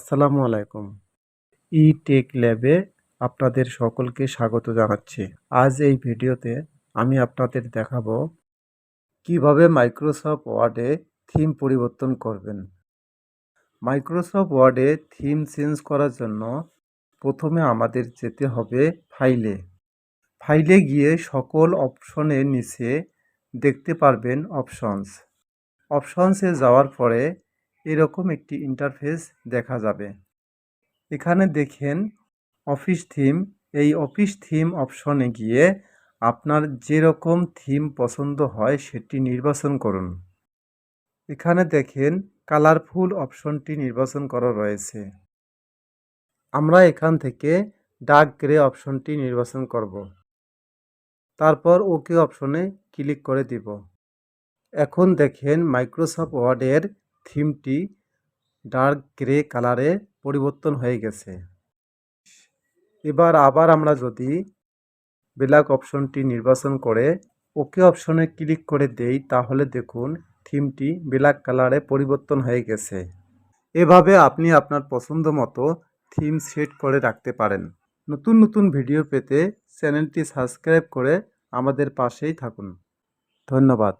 আসসালামু আলাইকুম। ই টেক ল্যাবে আপনাদের সকলকে স্বাগত জানাচ্ছি। আজ এই ভিডিওতে আমি আপনাদের দেখাবো কীভাবে মাইক্রোসফট ওয়ার্ডে থিম পরিবর্তন করবেন। মাইক্রোসফট ওয়ার্ডে থিম চেঞ্জ করার জন্য প্রথমে আমাদের যেতে হবে ফাইলে ফাইলে গিয়ে সকল অপশনের নিচে দেখতে পারবেন অপশনস অপশনসে যাওয়ার পরে এরকম একটি ইন্টারফেস দেখা যাবে। এখানে দেখেন অফিস থিম এই অফিস থিম অপশনে গিয়ে আপনার যেরকম থিম পছন্দ হয় সেটি নির্বাচন করুন। এখানে দেখেন কালারফুল অপশনটি নির্বাচন করা রয়েছে। আমরা এখান থেকে ডার্ক গ্রে অপশনটি নির্বাচন করব। তারপর ওকে অপশনে ক্লিক করে দিব। এখন দেখেন মাইক্রোসফট ওয়ার্ডের থিমটি ডার্ক গ্রে কালারে পরিবর্তন হয়ে গেছে। এবার আবার আমরা যদি ব্ল্যাক অপশনটি নির্বাচন করে ওকে অপশনে ক্লিক করে দেই, তাহলে দেখুন থিমটি ব্ল্যাক কালারে পরিবর্তন হয়ে গেছে। এভাবে আপনি আপনার পছন্দ মতো থিম সেট করে রাখতে পারেন। নতুন নতুন ভিডিও পেতে চ্যানেলটি সাবস্ক্রাইব করে আমাদের পাশেই থাকুন। ধন্যবাদ।